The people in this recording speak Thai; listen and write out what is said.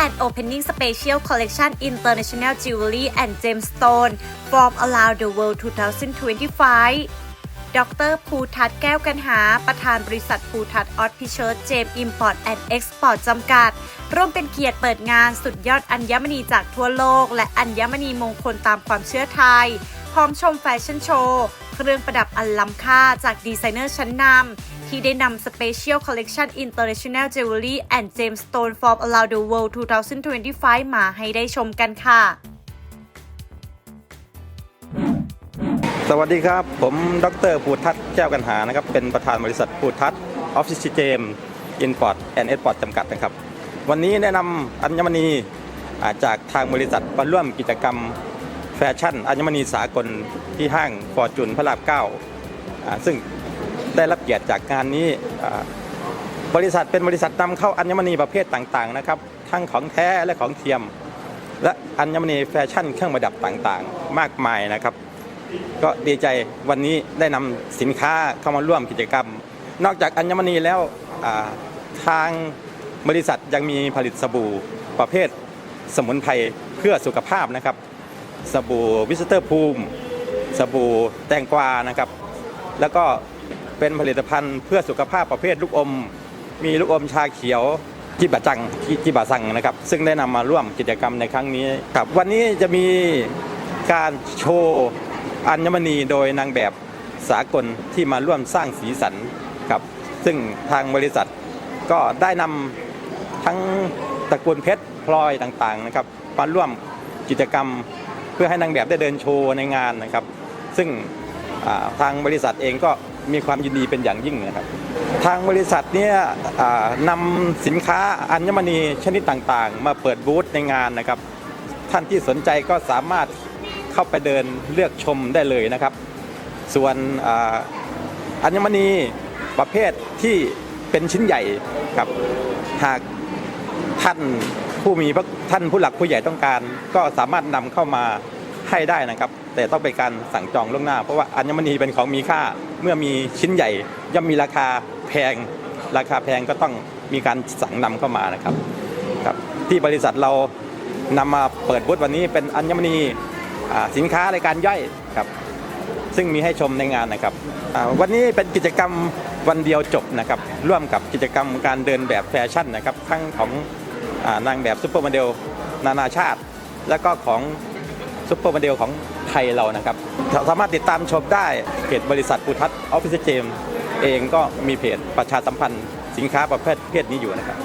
Grand Opening Special Collection International Jewelry and Gemstone from Around the World 2025ดรภูทัศแก้วกันหา ประธานบริษัทภูทัศออสพิเชิร์เจมอิมพอร์ตแอนด์เอ็กซ์พอร์ตจำกัด ร่วมเป็นเกียรติเปิดงานสุดยอดอัญมณีจากทั่วโลก และอัญมณีมงคลตามความเชื่อไทย พร้อมชมแฟชั่นโชว์ รื่องประดับอันล้ำค่าจากดีไซเนอร์ชั้นนำที่ได้นำ Special Collection International Jewelry and Gemstone from Around the World 2025 มาให้ได้ชมกันค่ะ สวัสดีครับ ผม ดรภูทัศน์แก้วกันหานะครับ เป็นประธานบริษัทภูทัศน์ออฟฟิศเจมอินพอร์ตแอนด์เอ็กพอร์ตจำกัดนะครับ วันนี้แนะนำอัญมณีจากทางบริษัทมาร่วมกิจกรรม แฟชั่นอัญมณีสากลที่ห้างฟอร์จูนพระรามเก้าซึ่งได้รับเกียรติจากงานนี้บริษัทเป็นบริษัทนำเข้าอัญมณีประเภทต่างๆนะครับทั้งของแท้และของเทียม และอัญมณีแฟชั่นเครื่องประดับต่างๆ มากมายนะครับ ก็ดีใจวันนี้ได้นำสินค้าเข้ามาร่วมกิจกรรม นอกจากอัญมณีแล้วทางบริษัทยังมีผลิตสบู่ประเภทสมุนไพรเพื่อสุขภาพนะครับ สบู่วิสเตอร์ภูมิสบู่แตงกวานะครับ แล้วก็เป็นผลิตภัณฑ์เพื่อสุขภาพประเภทลูกอม มีลูกอมชาเขียวจิบะจังจิบะซังนะครับ ซึ่งได้นำมาร่วมกิจกรรมในครั้งนี้ครับ วันนี้จะมีการโชว์อัญมณีโดยนางแบบสากลที่มาร่วมสร้างสีสันครับ ซึ่งทางบริษัทก็ได้นำทั้งตระกูลเพชรพลอยต่างๆนะครับมาร่วมกิจกรรม เพื่อให้นางแบบได้เดินโชว์ในงานนะครับ ซึ่งทางบริษัทเองก็มีความยินดีเป็นอย่างยิ่งนะครับ ทางบริษัทเนี่ยนำสินค้าอัญมณีชนิดต่างๆ มาเปิดบูธในงานนะครับ ท่านที่สนใจก็สามารถเข้าไปเดินเลือกชมได้เลยนะครับ ส่วนอัญมณีประเภทที่เป็นชิ้นใหญ่ครับหากท่าน ผู้มีพระท่านผู้หลักผู้ใหญ่ต้องการ ก็สามารถนำเข้ามาให้ได้นะครับ แต่ต้องเป็นการสั่งจองล่วงหน้า เพราะว่าอัญมณีเป็นของมีค่าเมื่อมีชิ้นใหญ่ย่อมมีราคาแพง ราคาแพงก็ต้องมีการสั่งนำเข้ามานะครับครับ ที่บริษัทเรานำมาเปิดบูธวันนี้เป็นอัญมณีสินค้ารายการย่อยครับซึ่งมีให้ชมในงานนะครับวันนี้เป็นกิจกรรมวันเดียวจบนะครับร่วมกับกิจกรรมการเดินแบบแฟชั่นนะครับทั้งของ นางแบบซุปเปอร์โมเดลนานาชาติ และก็ของซุปเปอร์โมเดลของไทยเรานะครับ สามารถติดตามชมได้เพจบริษัทปูทัศน์ออฟฟิศเจมเองก็มีเพจประชาสัมพันธ์สินค้าประเภทเพศนี้อยู่นะครับ